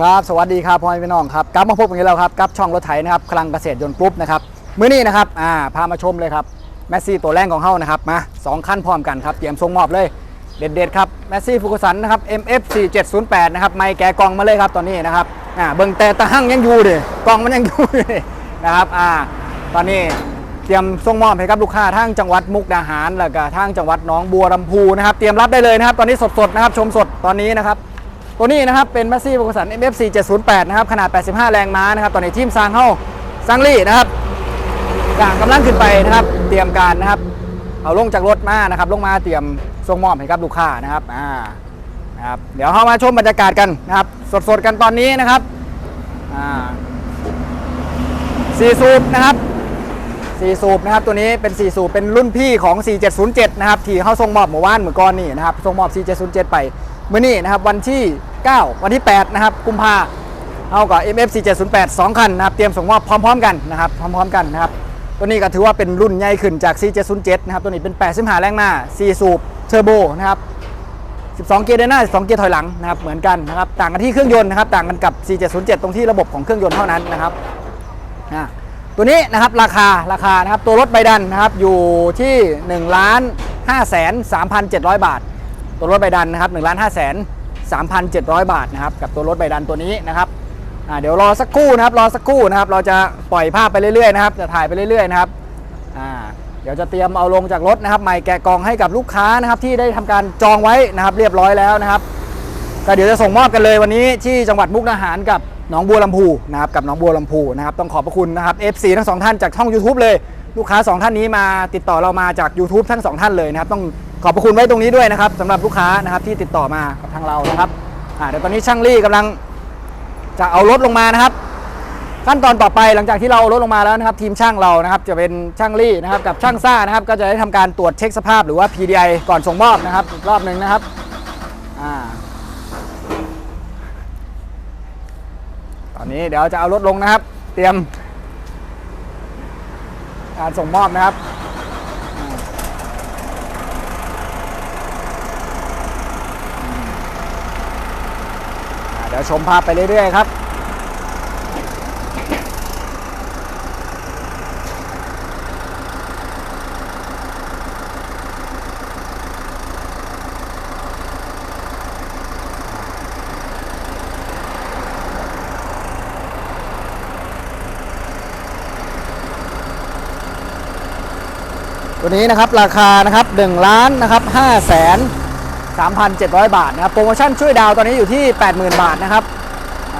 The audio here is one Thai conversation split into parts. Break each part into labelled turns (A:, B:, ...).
A: ครับสวัสดีครับพ่อแม่พี่น้องครับกลับมาพบกันอีกแล้วครับกับช่องรถไถนะครับคลังเกษตรยนต์กรุ๊ปนะครับมื้อนี้นะครับอ่าพามาชมเลยครับแมสซี่ตัวแรงของเฮานะครับมาสองขั้นพร้อมกันครับเตรียมส่งมอบเลยเด็ดๆครับแมสซี่ฟุกุสันนะครับ MF 4708นะครับไม่แกะกล่องมาเลยครับตอนนี้นะครับอ่าเบิ่งแต่ตะหั่งยังอยู่ดิกล่องมันยังอยู่ดินะครับอ่าตอนนี้เตรียมส่งมอบให้กับลูกค้าทั้งจังหวัดมุกดาหารแล้วก็ทั้งจังหวัดหนองบัวลำพูนะครับเตรียมรับได้เลยนะครับ ตอนนี้สดๆนะครับชมสดตอนนี้นะครับ ตัวนี้นะครับเป็น Massey f e r g u s o n MF 4708 นะครับ ขนาด 85 แรงม้านะครับ ตอนนี้ทีมซางเข้าซังลี่นะครับอย่างกำลังขึ้นไปนะครับ เตรียมการนะครับ เอาลงจากรถมานะครับ ลงมาเตรียมส่งมอบให้กับลูกค้านะครับอ่านะครับ เดี๋ยวเข้ามาชมบรรยากาศกันนะครับ สดๆกันตอนนี้นะครับอ่าสี่สูบนะครับสี่สูบนะครับ ตัวนี้เป็นสี่สูบเป็นรุ่นพี่ของ 4707 นะครับ ที่เข้าส่งมอบเมื่อวานเมื่อก่อนนี่นะครับส่งมอบ 4707 ไป มื่อนี้นะครับวันที่ 9 วันที่ 8 นะครับ กุมภาเอากับ MF 4708 2 คันนะครับ เตรียมส่งมอบพร้อม ๆ กันนะครับ พร้อม ๆ กันนะครับ ตัวนี้ก็ถือว่าเป็นรุ่นใหญ่ขึ้นจาก 4707 นะครับ ตัวนี้เป็น85แรงม้า 4 สูบ เทอร์โบนะครับ 12 เกียร์เดินหน้า 12 เกียร์ถอยหลังนะครับ เหมือนกันนะครับ ต่างกันที่เครื่องยนต์นะครับ ต่างกันกับ 4707 ตรงที่ระบบของเครื่องยนต์เท่านั้นนะครับอ่าตัวนี้นะครับราคาราคานะครับตัวรถใบดันนะครับอยู่ที่1ล้าน5แสน3,700 บาท ตัวรถใบดันนะครับ1ล้าน5แสน3,700บาทนะครับกับตัวรถใบดันตัวนี้นะครับเดี๋ยวรอสักครู่นะครับรอสักครู่นะครับ เราจะปล่อยภาพไปเรื่อยๆนะครับจะถ่ายไปเรื่อยๆนะครับเดี๋ยวจะเตรียมเอาลงจากรถนะครับใหม่แกะกล่องให้กับลูกค้านะครับที่ได้ทำการจองไว้นะครับ เรียบร้อยแล้วนะครับก็เดี๋ยวจะส่งมอบกันเลยวันนี้ที่จังหวัดมุกดาหารกับหนองบัวลำพูนะครับกับหนองบัวลำพูนะครับต้องขอบพระคุณนะครับ FC ทั้งสองท่านจากช่อง YouTube เลย ลูกค้าสองท่านนี้มาติดต่อเรามาจาก YouTube ทั้งสองท่านเลยนะครับต้อง อบพระคุณไว้ตรงนี้ด้วยนะครับสำหรับลูกค้านะครับที่ติดต่อมากับทางเรานะครับอ่าเดี๋ยวตอนนี้ช่างลี่กำลังจะเอารถลงมานะครับ ขั้นตอนต่อไปหลังจากที่เราเอารถลงมาแล้วนะครับ ทีมช่างเรานะครับ จะเป็นช่างลี่นะครับกับช่างซ่านะครับ ก็จะได้ทำการตรวจเช็คสภาพหรือว่า PDI ก่อนส่งมอบนะครับอีกรอบหนึ่งนะครับอ่าตอนนี้เดี๋ยวจะเอารถลงนะครับ เตรียมการส่งมอบนะครับอ่าเดี๋ยวชมภาพไปเรื่อยๆครับตัวนี้นะครับราคานะครับ1ล้านนะครับ5แสน 3,700 บาทนะครับโปรโมชั่นช่วยดาวตอนนี้อยู่ที่ 80,000 บาทนะครับ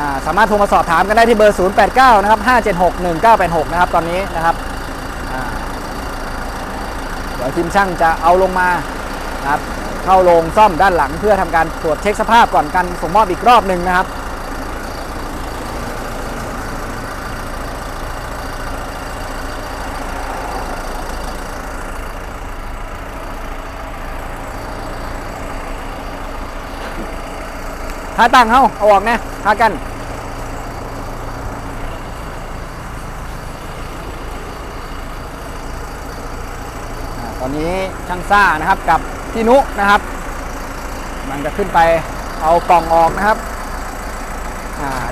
A: าสามารถโทรมาสอบถามกันได้ที่เบอร์ 089 นะครับ 576 1986 นะครับตอนนี้นะครับเดี๋ยวทีมช่างจะเอาลงมาครับเข้าโรงซ่อมด้านหลังเพื่อทำการตรวจเช็คสภาพก่อนการส่งมอบอีกรอบหนึ่งนะครับ ขาตั้งเขาเอาออกนะขากันตอนนี้ช่างซ่านะครับกับพี่นุนะครับมันจะขึ้นไปเอากล่องออกนะครับ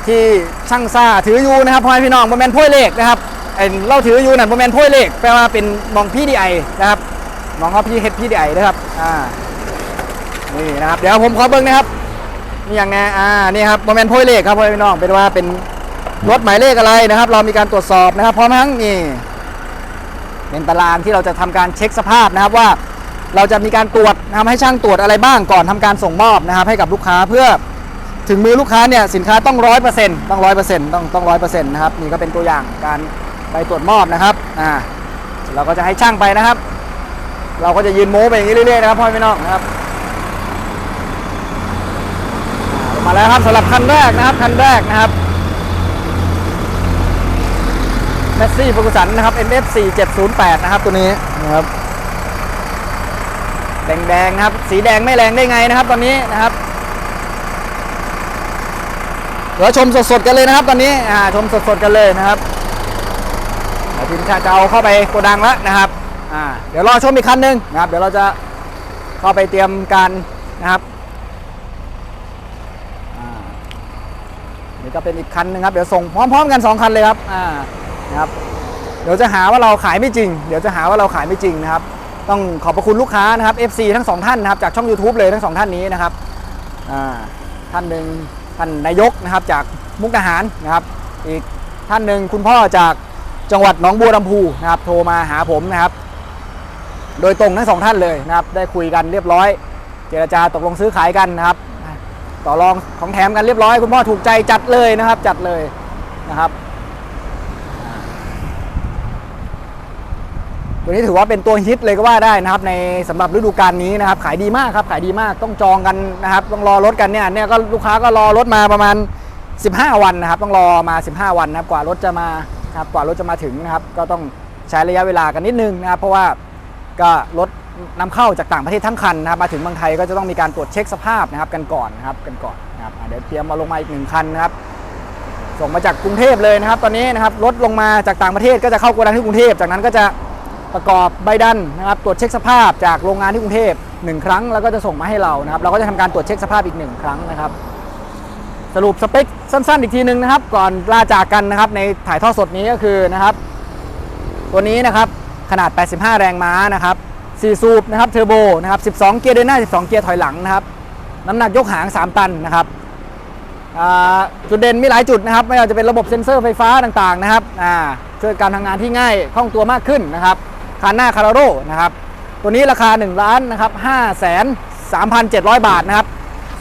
A: ที่ช่างซ่าถืออยู่นะครับพ่อพี่น้องโมเมนต์พ่วยเลขนะครับไอ้เราถืออยู่นั่นโมเมนต์พ่วยเลขแปลว่าเป็นมองพี่ดีไอนะครับมองเขาพี่เฮ็ดพี่ดีไอนะครับอ่านี่นะครับ เดี๋ยวผมขอเบิ้งนะครับ นี่อย่างไงอ่านี่ครับโมเมนต์พ่อยเลขครับพ่อพี่น้องเป็นว่าเป็นรถหมายเลขอะไรนะครับ เรามีการตรวจสอบนะครับพร้อมทั้งนี่เป็นตารางที่เราจะทำการเช็คสภาพนะครับว่าเราจะมีการตรวจนะครับให้ช่างตรวจอะไรบ้างก่อนทำการส่งมอบนะครับ ให้กับลูกค้าเพื่อถึงมือลูกค้าเนี่ยสินค้าต้องร้อยเปอร์เซ็นต์ต้องร้อยเปอร์เซ็นต์ต้องต้องร้อยเปอร์เซ็นต์นะครับนี่ก็เป็นตัวอย่างการไปตรวจมอบนะครับอ่าเราก็จะให้ช่างไปนะครับ เราก็จะยืนโม้ไปอย่างนี้เรื่อยๆนะครับพ่อพี่น้องนะครับ มาแล้วครับสำหรับคันแรกนะครับคันแรกนะครับเมสซี่ฟูกุสันนะครับ MF 4708นะครับ ตัวนี้นะครับแดงๆนะครับ สีแดงไม่แรงได้ไงนะครับ ตอนนี้นะครับเดี๋ยวชมสดๆกันเลยนะครับ ตอนนี้อ่าชมสดๆกันเลยนะครับทีมชาติจะเอาเข้าไปโกดังแล้วนะครับอ่าเดี๋ยวรอชมอีกคันหนึ่งนะครับ เดี๋ยวเราจะเข้าไปเตรียมการนะครับ อ่า นี่ก็เป็นอีกคันหนึงครับเดี๋ยวส่งพร้อม ๆ กันสองคันเลยครับอ่านะครับเดี๋ยวจะหาว่าเราขายไม่จริง เดี๋ยวจะหาว่าเราขายไม่จริงนะครับ ต้องขอบพระคุณลูกค้านะครับ FC ทั้งสองท่านนะครับจากช่อง YouTube เลยทั้งสองท่านนี้นะครับอ่าท่านหนึ่งท่านนายกนะครับจากมุกดาหารนะครับ อีกท่านหนึ่งคุณพ่อจากจังหวัดหนองบัวลำพูนะครับ โทรมาหาผมนะครับ โดยตรงทั้งสองท่านเลยนะครับ ได้คุยกันเรียบร้อย เจรจาตกลงซื้อขายกันนะครับ ต่อรองของแถมกันเรียบร้อยคุณพ่อถูกใจจัดเลยนะครับ จัดเลยนะครับ ตัวนี้ถือว่าเป็นตัวฮิตเลยก็ว่าได้นะครับ ในสำหรับฤดูกาลนี้นะครับ ขายดีมากครับขายดีมากต้องจองกันนะครับ ต้องรอรถกันเนี่ยเนี่ยก็ลูกค้าก็รอรถมาประมาณ 15 วันนะครับ ต้องรอมา 15 วันนะครับ กว่ารถจะมาครับกว่ารถจะมาถึงนะครับ ก็ต้องใช้ระยะเวลากันนิดนึงนะครับ เพราะว่าก็รถ นำเข้าจากต่างประเทศทั้งคันนะครับมาถึงเมืองไทยก็จะต้องมีการตรวจเช็คสภาพนะครับกันก่อนนะครับกันก่อนนะครับอะเดี๋ยวเตรียมมาลงมาอีกหนึ่งคันนะครับส่งมาจากกรุงเทพเลยนะครับ ตอนนี้นะครับรถลงมาจากต่างประเทศก็จะเข้าโกดังที่กรุงเทพจากนั้นก็จะประกอบใบดันนะครับตรวจเช็คสภาพจากโรงงานที่กรุงเทพหนึ่งครั้งแล้วก็จะส่งมาให้เรานะครับเราก็จะทำการตรวจเช็คสภาพอีกหนึ่งครั้งนะครับ สรุปสเปคสั้นๆ อีกทีหนึ่งนะครับ ก่อนลาจากกันนะครับในถ่ายทอดสดนี้ก็คือนะครับ ตัวนี้นะครับขนาด 85 แรงม้านะครับ 4 สูบนะครับเทอร์โบนะครับ 12 เกียร์เดินหน้า 12 เกียร์ถอยหลังนะครับ น้ำหนักยกหาง 3 ตันนะครับจุดเด่นมีหลายจุดนะครับ ไม่ว่าจะเป็นระบบเซ็นเซอร์ไฟฟ้าต่างๆนะครับช่วยการทำงานที่ง่ายคล่องตัวมากขึ้นนะครับคันหน้าคาร์โร่นะครับ ตัวนี้ราคา1ล้านนะครับ5แสน3,700 บาทนะครับ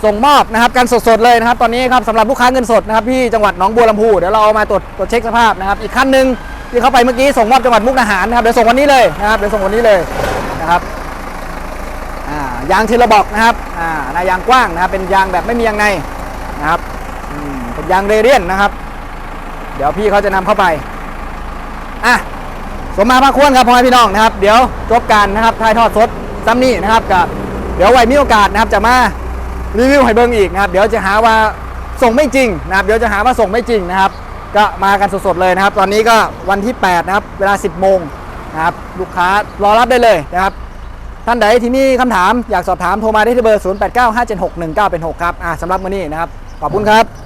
A: ส่งมอบนะครับกันสดๆเลยนะครับ ตอนนี้ครับสำหรับลูกค้าเงินสดนะครับที่จังหวัดหนองบัวลำพูเดี๋ยวเราเอามาตรวจตรวจเช็คสภาพนะครับ อีกคันหนึ่งที่เข้าไปเมื่อกี้ส่งมอบจังหวัดมุกดาหารนะครับเดี๋ยวส่งวันนี้เลยนะครับเดี๋ยวส่งวันนี้เลย นะครับยางทีละบอกนะครับนายางกว้างนะครับเป็นยางแบบไม่มียางในนะครับเป็นยางเรเดียนนะครับ เดี๋ยวพี่เขาจะนำเข้าไปอะสมมาพระควรครับพ่อแม่พี่น้องนะครับ เดี๋ยวจบกันนะครับถ่ายทอดสดซ้ำนี่นะครับกับเดี๋ยวไว้มีโอกาสนะครับจะมารีวิวให้เบิ้งอีกนะครับ เดี๋ยวจะหาว่าส่งไม่จริงนะครับ เดี๋ยวจะหาว่าส่งไม่จริงนะครับ ก็มากันสดๆเลยนะครับ ตอนนี้ก็วันที่ 8 นะครับ เวลา 10 โมง นะครับลูกค้ารอรับได้เลยนะครับท่านใดที่มีคำถามอยากสอบถามโทรมาได้ที่เบอร์ 08957619เป็น6ครับอ่าสำหรับมื้อนี้นะครับ ขอบคุณครับ